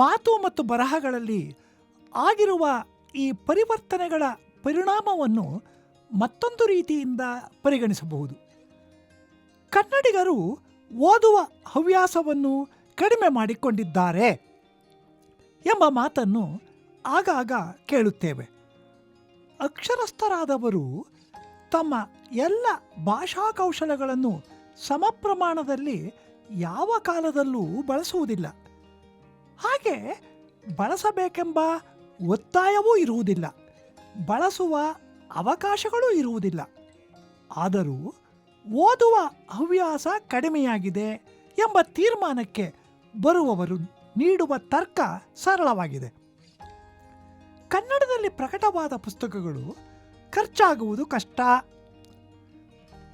ಮಾತು ಮತ್ತು ಬರಹಗಳಲ್ಲಿ ಆಗಿರುವ ಈ ಪರಿವರ್ತನೆಗಳ ಪರಿಣಾಮವನ್ನು ಮತ್ತೊಂದು ರೀತಿಯಿಂದ ಪರಿಗಣಿಸಬಹುದು. ಕನ್ನಡಿಗರು ಓದುವ ಹವ್ಯಾಸವನ್ನು ಕಡಿಮೆ ಮಾಡಿಕೊಂಡಿದ್ದಾರೆ ಎಂಬ ಮಾತನ್ನು ಆಗಾಗ ಕೇಳುತ್ತೇವೆ. ಅಕ್ಷರಸ್ಥರಾದವರು ತಮ್ಮ ಎಲ್ಲ ಭಾಷಾ ಕೌಶಲಗಳನ್ನು ಸಮಪ್ರಮಾಣದಲ್ಲಿ ಯಾವ ಕಾಲದಲ್ಲೂ ಬಳಸುವುದಿಲ್ಲ. ಹಾಗೆ ಬಳಸಬೇಕೆಂಬ ಒತ್ತಾಯವೂ ಇರುವುದಿಲ್ಲ. ಬಳಸುವ ಅವಕಾಶಗಳೂ ಇರುವುದಿಲ್ಲ. ಆದರೂ ಓದುವ ಹವ್ಯಾಸ ಕಡಿಮೆಯಾಗಿದೆ ಎಂಬ ತೀರ್ಮಾನಕ್ಕೆ ಬರುವವರು ನೀಡುವ ತರ್ಕ ಸರಳವಾಗಿದೆ. ಕನ್ನಡದಲ್ಲಿ ಪ್ರಕಟವಾದ ಪುಸ್ತಕಗಳು ಖರ್ಚಾಗುವುದು ಕಷ್ಟ.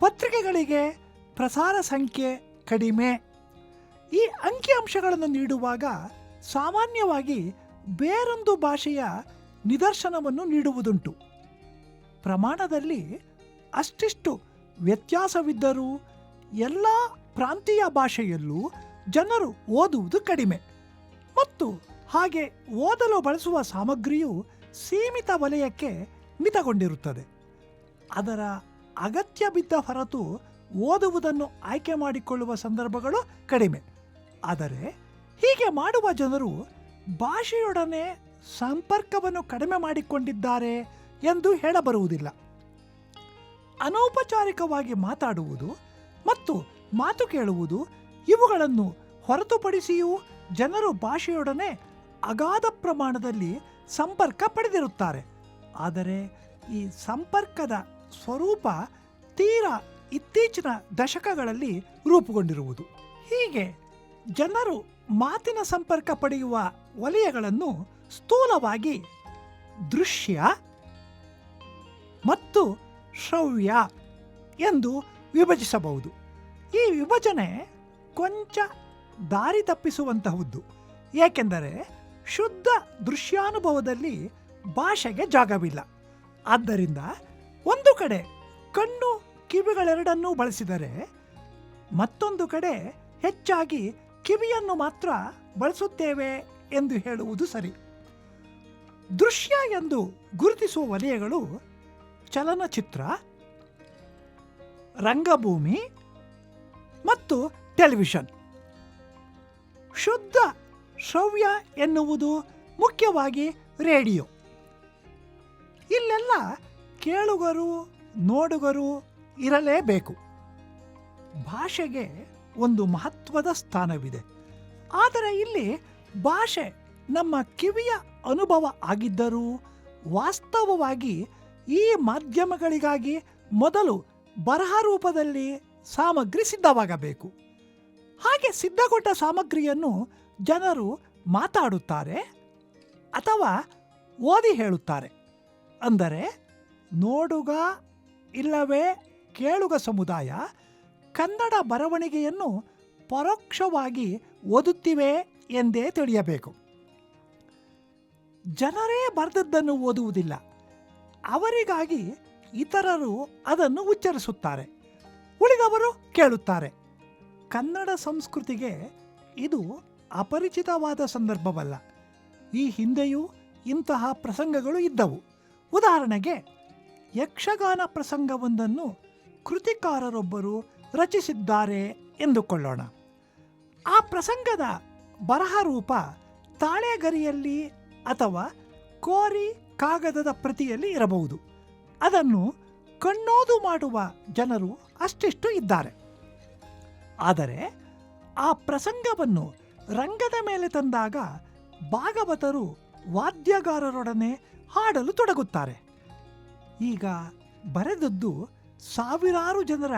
ಪತ್ರಿಕೆಗಳಿಗೆ ಪ್ರಸಾರ ಸಂಖ್ಯೆ ಕಡಿಮೆ. ಈ ಅಂಕಿಅಂಶಗಳನ್ನು ನೀಡುವಾಗ ಸಾಮಾನ್ಯವಾಗಿ ಬೇರೊಂದು ಭಾಷೆಯ ನಿದರ್ಶನವನ್ನು ನೀಡುವುದುಂಟು. ಪ್ರಮಾಣದಲ್ಲಿ ಅಷ್ಟಿಷ್ಟು ವ್ಯತ್ಯಾಸವಿದ್ದರೂ ಎಲ್ಲ ಪ್ರಾಂತೀಯ ಭಾಷೆಯಲ್ಲೂ ಜನರು ಓದುವುದು ಕಡಿಮೆ. ಮತ್ತು ಹಾಗೆ ಓದಲು ಬಳಸುವ ಸಾಮಗ್ರಿಯು ಸೀಮಿತ ವಲಯಕ್ಕೆ ಮಿತಗೊಂಡಿರುತ್ತದೆ. ಅದರ ಅಗತ್ಯ ಬಿದ್ದ ಹೊರತು ಓದುವುದನ್ನು ಆಯ್ಕೆ ಮಾಡಿಕೊಳ್ಳುವ ಸಂದರ್ಭಗಳು ಕಡಿಮೆ. ಆದರೆ ಹೀಗೆ ಮಾಡುವ ಜನರು ಭಾಷೆಯೊಡನೆ ಸಂಪರ್ಕವನ್ನು ಕಡಿಮೆ ಮಾಡಿಕೊಂಡಿದ್ದಾರೆ ಎಂದು ಹೇಳಬರುವುದಿಲ್ಲ. ಅನೌಪಚಾರಿಕವಾಗಿ ಮಾತಾಡುವುದು ಮತ್ತು ಮಾತು ಕೇಳುವುದು ಇವುಗಳನ್ನು ಹೊರತುಪಡಿಸಿಯೂ ಜನರು ಭಾಷೆಯೊಡನೆ ಅಗಾಧ ಪ್ರಮಾಣದಲ್ಲಿ ಸಂಪರ್ಕ ಪಡೆದಿರುತ್ತಾರೆ. ಆದರೆ ಈ ಸಂಪರ್ಕದ ಸ್ವರೂಪ ತೀರಾ ಇತ್ತೀಚಿನ ದಶಕಗಳಲ್ಲಿ ರೂಪುಗೊಂಡಿರುವುದು. ಹೀಗೆ ಜನರು ಮಾತಿನ ಸಂಪರ್ಕ ಪಡೆಯುವ ವಲಯಗಳನ್ನು ಸ್ಥೂಲವಾಗಿ ದೃಶ್ಯ ಮತ್ತು ಶ್ರವ್ಯ ಎಂದು ವಿಭಜಿಸಬಹುದು. ಈ ವಿಭಜನೆ ಕೊಂಚ ದಾರಿ ತಪ್ಪಿಸುವಂತಹದ್ದು. ಏಕೆಂದರೆ ಶುದ್ಧ ದೃಶ್ಯಾನುಭವದಲ್ಲಿ ಭಾಷೆಗೆ ಜಾಗವಿಲ್ಲ. ಆದ್ದರಿಂದ ಒಂದು ಕಡೆ ಕಣ್ಣು ಕಿವಿಗಳೆರಡನ್ನೂ ಬಳಸಿದರೆ ಮತ್ತೊಂದು ಕಡೆ ಹೆಚ್ಚಾಗಿ ಕಿವಿಯನ್ನು ಮಾತ್ರ ಬಳಸುತ್ತೇವೆ ಎಂದು ಹೇಳುವುದು ಸರಿ. ದೃಶ್ಯ ಎಂದು ಗುರುತಿಸುವ ವಲಯಗಳು ಚಲನಚಿತ್ರ, ರಂಗಭೂಮಿ ಮತ್ತು ಟೆಲಿವಿಷನ್. ಶುದ್ಧ ಶ್ರವ್ಯ ಎನ್ನುವುದು ಮುಖ್ಯವಾಗಿ ರೇಡಿಯೋ. ಇಲ್ಲೆಲ್ಲ ಕೇಳುಗರು, ನೋಡುಗರು ಇರಲೇಬೇಕು. ಭಾಷೆಗೆ ಒಂದು ಮಹತ್ವದ ಸ್ಥಾನವಿದೆ. ಆದರೆ ಇಲ್ಲಿ ಭಾಷೆ ನಮ್ಮ ಕಿವಿಯ ಅನುಭವ ಆಗಿದ್ದರೂ ವಾಸ್ತವವಾಗಿ ಈ ಮಾಧ್ಯಮಗಳಿಗಾಗಿ ಮೊದಲು ಬರಹ ರೂಪದಲ್ಲಿ ಸಾಮಗ್ರಿ ಸಿದ್ಧವಾಗಬೇಕು. ಹಾಗೆ ಸಿದ್ಧಗೊಂಡ ಸಾಮಗ್ರಿಯನ್ನು ಜನರು ಮಾತಾಡುತ್ತಾರೆ ಅಥವಾ ಓದಿ ಹೇಳುತ್ತಾರೆ. ಅಂದರೆ ನೋಡುಗ ಇಲ್ಲವೇ ಕೇಳುಗ ಸಮುದಾಯ ಕನ್ನಡ ಬರವಣಿಗೆಯನ್ನು ಪರೋಕ್ಷವಾಗಿ ಓದುತ್ತಿವೆ ಎಂದೇ ತಿಳಿಯಬೇಕು. ಜನರೇ ಬರೆದದ್ದನ್ನು ಓದುವುದಿಲ್ಲ. ಅವರಿಗಾಗಿ ಇತರರು ಅದನ್ನು ಉಚ್ಚರಿಸುತ್ತಾರೆ. ಉಳಿದವರು ಕೇಳುತ್ತಾರೆ. ಕನ್ನಡ ಸಂಸ್ಕೃತಿಗೆ ಇದು ಅಪರಿಚಿತವಾದ ಸಂದರ್ಭವಲ್ಲ. ಈ ಹಿಂದೆಯೂ ಇಂತಹ ಪ್ರಸಂಗಗಳು ಇದ್ದವು. ಉದಾಹರಣೆಗೆ ಯಕ್ಷಗಾನ ಪ್ರಸಂಗವೊಂದನ್ನು ಕೃತಿಕಾರರೊಬ್ಬರು ರಚಿಸಿದ್ದಾರೆ ಎಂದುಕೊಳ್ಳೋಣ. ಆ ಪ್ರಸಂಗದ ಬರಹ ರೂಪ ತಾಳೆಗರಿಯಲ್ಲಿ ಅಥವಾ ಕೋರಿ ಕಾಗದದ ಪ್ರತಿಯಲ್ಲಿ ಇರಬಹುದು. ಅದನ್ನು ಕಣ್ಣೋದು ಮಾಡುವ ಜನರು ಅಷ್ಟಿಷ್ಟು ಇದ್ದಾರೆ. ಆದರೆ ಆ ಪ್ರಸಂಗವನ್ನು ರಂಗದ ಮೇಲೆ ತಂದಾಗ ಭಾಗವತರು ವಾದ್ಯಗಾರರೊಡನೆ ಹಾಡಲು ತೊಡಗುತ್ತಾರೆ. ಈಗ ಬರೆದದ್ದು ಸಾವಿರಾರು ಜನರ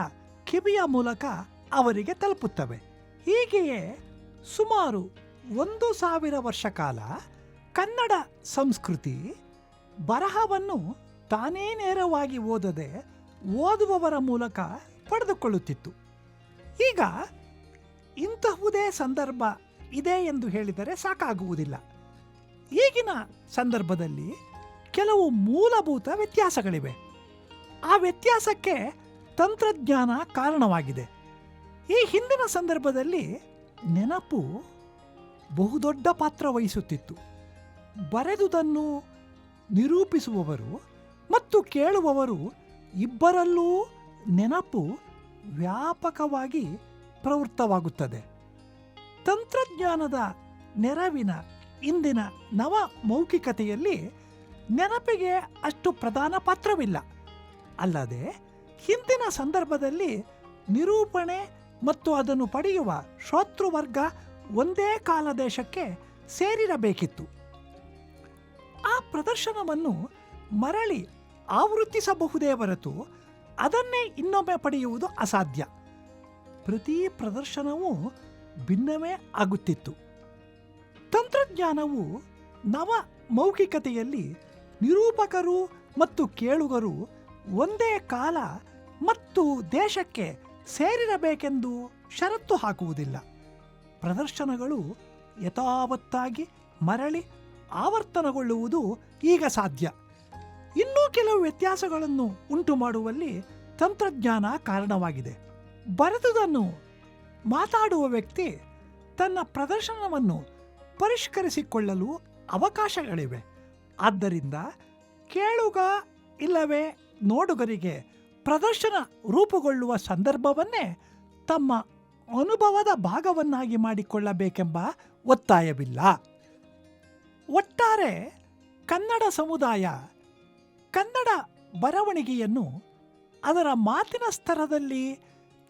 ಕಿವಿಯ ಮೂಲಕ ಅವರಿಗೆ ತಲುಪುತ್ತವೆ. ಹೀಗೆಯೇ ಸುಮಾರು ಒಂದು ಸಾವಿರ ವರ್ಷ ಕಾಲ ಕನ್ನಡ ಸಂಸ್ಕೃತಿ ಬರಹವನ್ನು ತಾನೇ ನೇರವಾಗಿ ಓದದೆ ಓದುವವರ ಮೂಲಕ ಪಡೆದುಕೊಳ್ಳುತ್ತಿತ್ತು. ಈಗ ಇಂತಹುದೇ ಸಂದರ್ಭ ಇದೆ ಎಂದು ಹೇಳಿದರೆ ಸಾಕಾಗುವುದಿಲ್ಲ. ಈಗಿನ ಸಂದರ್ಭದಲ್ಲಿ ಕೆಲವು ಮೂಲಭೂತ ವ್ಯತ್ಯಾಸಗಳಿವೆ. ಆ ವ್ಯತ್ಯಾಸಕ್ಕೆ ತಂತ್ರಜ್ಞಾನ ಕಾರಣವಾಗಿದೆ. ಈ ಹಿಂದಿನ ಸಂದರ್ಭದಲ್ಲಿ ನೆನಪು ಬಹುದೊಡ್ಡ ಪಾತ್ರ ವಹಿಸುತ್ತಿತ್ತು. ಬರೆದುದನ್ನು ನಿರೂಪಿಸುವವರು ಮತ್ತು ಕೇಳುವವರು ಇಬ್ಬರಲ್ಲೂ ನೆನಪು ವ್ಯಾಪಕವಾಗಿ ಪ್ರವೃತ್ತವಾಗುತ್ತದೆ. ತಂತ್ರಜ್ಞಾನದ ನೆರವಿನ ಇಂದಿನ ನವ ಮೌಖಿಕತೆಯಲ್ಲಿ ನೆನಪಿಗೆ ಅಷ್ಟು ಪ್ರಧಾನ ಪಾತ್ರವಿಲ್ಲ. ಅಲ್ಲದೆ ಹಿಂದಿನ ಸಂದರ್ಭದಲ್ಲಿ ನಿರೂಪಣೆ ಮತ್ತು ಅದನ್ನು ಪಡೆಯುವ ಶ್ರೋತೃವರ್ಗ ಒಂದೇ ಕಾಲದೇಶಕ್ಕೆ ಸೇರಿರಬೇಕಿತ್ತು. ಆ ಪ್ರದರ್ಶನವನ್ನು ಮರಳಿ ಆವೃತ್ತಿಸಬಹುದೇ ಹೊರತು ಅದನ್ನೇ ಇನ್ನೊಮ್ಮೆ ಪಡೆಯುವುದು ಅಸಾಧ್ಯ. ಪ್ರತಿ ಪ್ರದರ್ಶನವೂ ಭಿನ್ನವೇ ಆಗುತ್ತಿತ್ತು. ತಂತ್ರಜ್ಞಾನವು ನವ ಮೌಖಿಕತೆಯಲ್ಲಿ ನಿರೂಪಕರು ಮತ್ತು ಕೇಳುಗರು ಒಂದೇ ಕಾಲ ಮತ್ತು ದೇಶಕ್ಕೆ ಸೇರಿರಬೇಕೆಂದು ಷರತ್ತು ಹಾಕುವುದಿಲ್ಲ. ಪ್ರದರ್ಶನಗಳು ಯಥಾವತ್ತಾಗಿ ಮರಳಿ ಆವರ್ತನಗೊಳ್ಳುವುದು ಈಗ ಸಾಧ್ಯ. ಇನ್ನೂ ಕೆಲವು ವ್ಯತ್ಯಾಸಗಳನ್ನು ಉಂಟು ಮಾಡುವಲ್ಲಿ ತಂತ್ರಜ್ಞಾನ ಕಾರಣವಾಗಿದೆ. ಬರೆದುದನ್ನು ಮಾತಾಡುವ ವ್ಯಕ್ತಿ ತನ್ನ ಪ್ರದರ್ಶನವನ್ನು ಪರಿಷ್ಕರಿಸಿಕೊಳ್ಳಲು ಅವಕಾಶಗಳಿವೆ. ಆದ್ದರಿಂದ ಕೇಳುಗ ಇಲ್ಲವೇ ನೋಡುಗರಿಗೆ ಪ್ರದರ್ಶನ ರೂಪುಗೊಳ್ಳುವ ಸಂದರ್ಭವನ್ನೇ ತಮ್ಮ ಅನುಭವದ ಭಾಗವನ್ನಾಗಿ ಮಾಡಿಕೊಳ್ಳಬೇಕೆಂಬ ಒತ್ತಾಯವಿಲ್ಲ. ಒಟ್ಟಾರೆ ಕನ್ನಡ ಸಮುದಾಯ ಕನ್ನಡ ಬರವಣಿಗೆಯನ್ನು ಅದರ ಮಾತಿನ ಸ್ತರದಲ್ಲಿ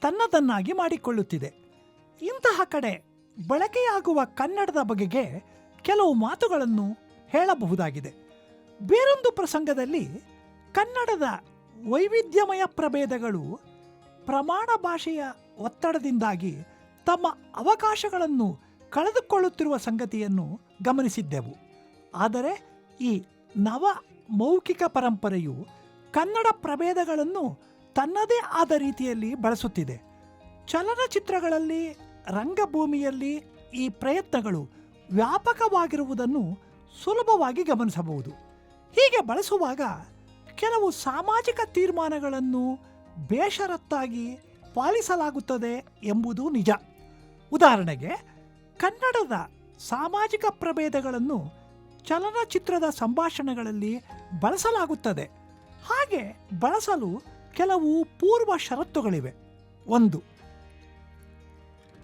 ತನ್ನದನ್ನಾಗಿ ಮಾಡಿಕೊಳ್ಳುತ್ತಿದೆ. ಇಂತಹ ಕಡೆ ಬಳಕೆಯಾಗುವ ಕನ್ನಡದ ಬಗೆಗೆ ಕೆಲವು ಮಾತುಗಳನ್ನು ಹೇಳಬಹುದಾಗಿದೆ. ಬೇರೊಂದು ಪ್ರಸಂಗದಲ್ಲಿ ಕನ್ನಡದ ವೈವಿಧ್ಯಮಯ ಪ್ರಭೇದಗಳು ಪ್ರಮಾಣ ಭಾಷೆಯ ಒತ್ತಡದಿಂದಾಗಿ ತಮ್ಮ ಅವಕಾಶಗಳನ್ನು ಕಳೆದುಕೊಳ್ಳುತ್ತಿರುವ ಸಂಗತಿಯನ್ನು ಗಮನಿಸಿದ್ದೆವು. ಆದರೆ ಈ ನವ ಮೌಖಿಕ ಪರಂಪರೆಯು ಕನ್ನಡ ಪ್ರಭೇದಗಳನ್ನು ತನ್ನದೇ ಆದ ರೀತಿಯಲ್ಲಿ ಬಳಸುತ್ತಿದೆ. ಚಲನಚಿತ್ರಗಳಲ್ಲಿ, ರಂಗಭೂಮಿಯಲ್ಲಿ ಈ ಪ್ರಯತ್ನಗಳು ವ್ಯಾಪಕವಾಗಿರುವುದನ್ನು ಸುಲಭವಾಗಿ ಗಮನಿಸಬಹುದು. ಹೀಗೆ ಬಳಸುವಾಗ ಕೆಲವು ಸಾಮಾಜಿಕ ತೀರ್ಮಾನಗಳನ್ನು ಬೇಷರತ್ತಾಗಿ ಪಾಲಿಸಲಾಗುತ್ತದೆ ಎಂಬುದು ನಿಜ. ಉದಾಹರಣೆಗೆ, ಕನ್ನಡದ ಸಾಮಾಜಿಕ ಪ್ರಭೇದಗಳನ್ನು ಚಲನಚಿತ್ರದ ಸಂಭಾಷಣೆಗಳಲ್ಲಿ ಬಳಸಲಾಗುತ್ತದೆ. ಹಾಗೆ ಬಳಸಲು ಕೆಲವು ಪೂರ್ವ ಷರತ್ತುಗಳಿವೆ. ಒಂದು,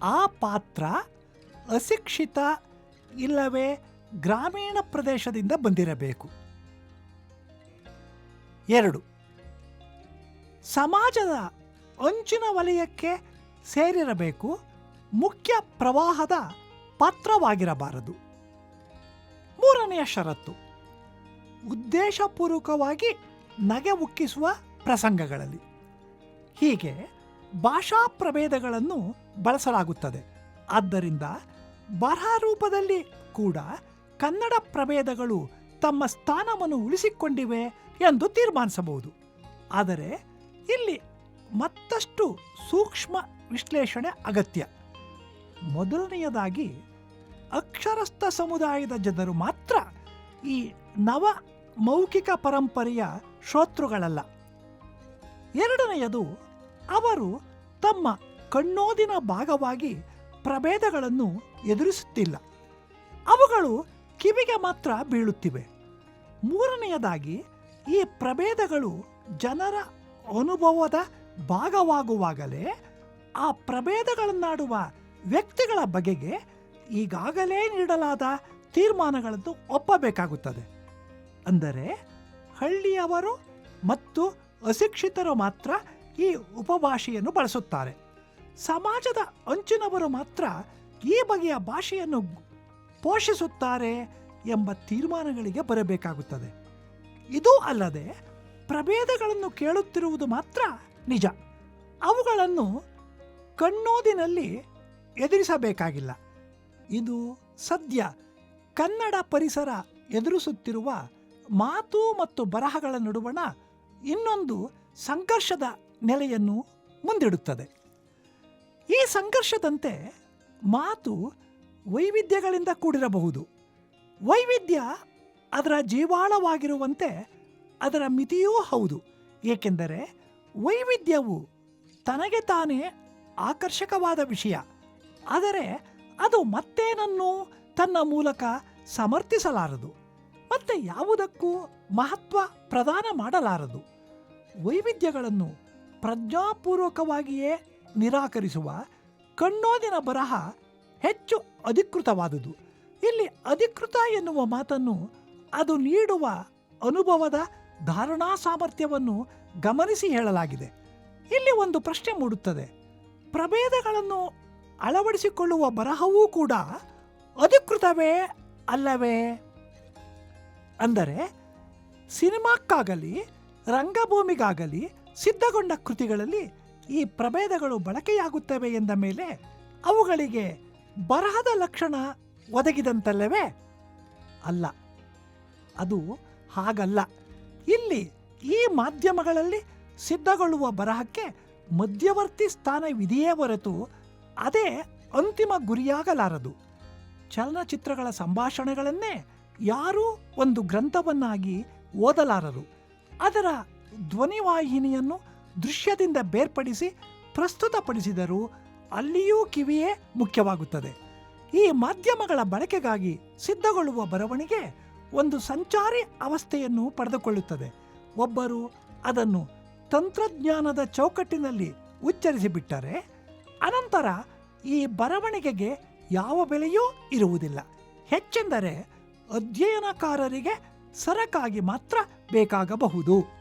ಆ ಪಾತ್ರ ಅಶಿಕ್ಷಿತ ಇಲ್ಲವೇ ಗ್ರಾಮೀಣ ಪ್ರದೇಶದಿಂದ ಬಂದಿರಬೇಕು. ಎರಡು. ಸಮಾಜದ ಅಂಚಿನ ವಲಯಕ್ಕೆ ಸೇರಿರಬೇಕು, ಮುಖ್ಯ ಪ್ರವಾಹದ ಪಾತ್ರವಾಗಿರಬಾರದು. ಮೂರನೆಯ ಷರತ್ತು, ಉದ್ದೇಶಪೂರ್ವಕವಾಗಿ ನಗೆ ಉಕ್ಕಿಸುವ ಪ್ರಸಂಗಗಳಲ್ಲಿ. ಹೀಗೆ ಭಾಷಾ ಪ್ರಭೇದಗಳನ್ನು ಬಳಸಲಾಗುತ್ತದೆ. ಆದ್ದರಿಂದ ಬರಹ ರೂಪದಲ್ಲಿ ಕೂಡ ಕನ್ನಡ ಪ್ರಭೇದಗಳು ತಮ್ಮ ಸ್ಥಾನವನ್ನು ಉಳಿಸಿಕೊಂಡಿವೆ ಎಂದು ತೀರ್ಮಾನಿಸಬಹುದು. ಆದರೆ ಇಲ್ಲಿ ಮತ್ತಷ್ಟು ಸೂಕ್ಷ್ಮ ವಿಶ್ಲೇಷಣೆ ಅಗತ್ಯ. ಮೊದಲನೆಯದಾಗಿ, ಅಕ್ಷರಸ್ಥ ಸಮುದಾಯದ ಜನರು ಮಾತ್ರ ಈ ನವ ಮೌಖಿಕ ಪರಂಪರೆಯ ಶ್ರೋತೃಗಳಲ್ಲ. ಎರಡನೆಯದು, ಅವರು ತಮ್ಮ ಕಣ್ಣೋದಿನ ಭಾಗವಾಗಿ ಪ್ರಭೇದಗಳನ್ನು ಎದುರಿಸುತ್ತಿಲ್ಲ. ಅವುಗಳು ಕಿವಿಗೆ ಮಾತ್ರ ಬೀಳುತ್ತಿವೆ. ಮೂರನೆಯದಾಗಿ, ಈ ಪ್ರಭೇದಗಳು ಜನರ ಅನುಭವದ ಭಾಗವಾಗುವಾಗಲೇ ಆ ಪ್ರಭೇದಗಳನ್ನಾಡುವ ವ್ಯಕ್ತಿಗಳ ಬಗೆಗೆ ಈಗಾಗಲೇ ನೀಡಲಾದ ತೀರ್ಮಾನಗಳನ್ನು ಒಪ್ಪಬೇಕಾಗುತ್ತದೆ. ಅಂದರೆ, ಹಳ್ಳಿಯವರು ಮತ್ತು ಅಶಿಕ್ಷಿತರು ಮಾತ್ರ ಈ ಉಪಭಾಷೆಯನ್ನು ಬಳಸುತ್ತಾರೆ. ಸಮಾಜದ ಅಂಚಿನವರು ಮಾತ್ರ ಈ ಬಗೆಯ ಭಾಷೆಯನ್ನು ಪೋಷಿಸುತ್ತಾರೆ ಎಂಬ ತೀರ್ಮಾನಗಳಿಗೆ ಬರಬೇಕಾಗುತ್ತದೆ. ಇದೂ ಅಲ್ಲದೆ ಪ್ರಭೇದಗಳನ್ನು ಕೇಳುತ್ತಿರುವುದು ಮಾತ್ರ ನಿಜ. ಅವುಗಳನ್ನು ಕಣ್ಣೋದಿನಲ್ಲಿ ಎದುರಿಸಬೇಕಾಗಿಲ್ಲ. ಇದು ಸದ್ಯ ಕನ್ನಡ ಪರಿಸರ ಎದುರಿಸುತ್ತಿರುವ ಮಾತು ಮತ್ತು ಬರಹಗಳ ನಡುವಣ ಇನ್ನೊಂದು ಸಂಘರ್ಷದ ನೆಲೆಯನ್ನು ಮುಂದಿಡುತ್ತದೆ. ಈ ಸಂಘರ್ಷದಂತೆ ಮಾತು ವೈವಿಧ್ಯಗಳಿಂದ ಕೂಡಿರಬಹುದು. ವೈವಿಧ್ಯ ಅದರ ಜೀವಾಳವಾಗಿರುವಂತೆ ಅದರ ಮಿತಿಯೂ ಹೌದು. ಏಕೆಂದರೆ ವೈವಿಧ್ಯವು ತನಗೆ ತಾನೇ ಆಕರ್ಷಕವಾದ ವಿಷಯ. ಆದರೆ ಅದು ಮತ್ತೇನನ್ನು ತನ್ನ ಮೂಲಕ ಸಮರ್ಥಿಸಲಾರದು. ಮತ್ತೆ ಯಾವುದಕ್ಕೂ ಮಹತ್ವ ಪ್ರದಾನ ಮಾಡಲಾರದು. ವೈವಿಧ್ಯಗಳನ್ನು ಪ್ರಜ್ಞಾಪೂರ್ವಕವಾಗಿಯೇ ನಿರಾಕರಿಸುವ ಕಣ್ಣೋದಿನ ಬರಹ ಹೆಚ್ಚು ಅಧಿಕೃತವಾದುದು. ಇಲ್ಲಿ ಅಧಿಕೃತ ಎನ್ನುವ ಮಾತನ್ನು ಅದು ನೀಡುವ ಅನುಭವದ ಧಾರಣಾ ಸಾಮರ್ಥ್ಯವನ್ನು ಗಮನಿಸಿ ಹೇಳಲಾಗಿದೆ. ಇಲ್ಲಿ ಒಂದು ಪ್ರಶ್ನೆ ಮೂಡುತ್ತದೆ. ಪ್ರಭೇದಗಳನ್ನು ಅಳವಡಿಸಿಕೊಳ್ಳುವ ಬರಹವೂ ಕೂಡ ಅಧಿಕೃತವೇ ಅಲ್ಲವೇ? ಅಂದರೆ ಸಿನಿಮಾಕ್ಕಾಗಲಿ, ರಂಗಭೂಮಿಗಾಗಲಿ, ಸಿದ್ಧಗೊಂಡ ಕೃತಿಗಳಲ್ಲಿ ಈ ಪ್ರಭೇದಗಳು ಬಳಕೆಯಾಗುತ್ತವೆ ಎಂದ ಮೇಲೆ ಅವುಗಳಿಗೆ ಬರಹದ ಲಕ್ಷಣ ಒದಗಿದಂತಲ್ಲವೇ? ಅಲ್ಲ. ಅದು ಹಾಗಲ್ಲ. ಇಲ್ಲಿ ಈ ಮಾಧ್ಯಮಗಳಲ್ಲಿ ಸಿದ್ಧಗೊಳ್ಳುವ ಬರಹಕ್ಕೆ ಮಧ್ಯವರ್ತಿ ಸ್ಥಾನವಿದೆಯೇ ಹೊರತು ಅದೇ ಅಂತಿಮ ಗುರಿಯಾಗಲಾರದು. ಚಲನಚಿತ್ರಗಳ ಸಂಭಾಷಣೆಗಳನ್ನೇ ಯಾರೂ ಒಂದು ಗ್ರಂಥವನ್ನಾಗಿ ಓದಲಾರರು. ಅದರ ಧ್ವನಿವಾಹಿನಿಯನ್ನು ದೃಶ್ಯದಿಂದ ಬೇರ್ಪಡಿಸಿ ಪ್ರಸ್ತುತಪಡಿಸಿದರೂ ಅಲ್ಲಿಯೂ ಕಿವಿಯೇ ಮುಖ್ಯವಾಗುತ್ತದೆ. ಈ ಮಾಧ್ಯಮಗಳ ಬಳಕೆಗಾಗಿ ಸಿದ್ಧಗೊಳ್ಳುವ ಬರವಣಿಗೆ ಒಂದು ಸಂಚಾರಿ ಅವಸ್ಥೆಯನ್ನು ಪಡೆದುಕೊಳ್ಳುತ್ತದೆ. ಒಬ್ಬರು ಅದನ್ನು ತಂತ್ರಜ್ಞಾನದ ಚೌಕಟ್ಟಿನಲ್ಲಿ ಉಚ್ಚರಿಸಿಬಿಟ್ಟರೆ ಅನಂತರ ಈ ಬರವಣಿಗೆಗೆ ಯಾವ ಬೆಲೆಯೂ ಇರುವುದಿಲ್ಲ. ಹೆಚ್ಚೆಂದರೆ ಅಧ್ಯಯನಕಾರರಿಗೆ ಸರಕಾಗಿ ಮಾತ್ರ ಬೇಕಾಗಬಹುದು.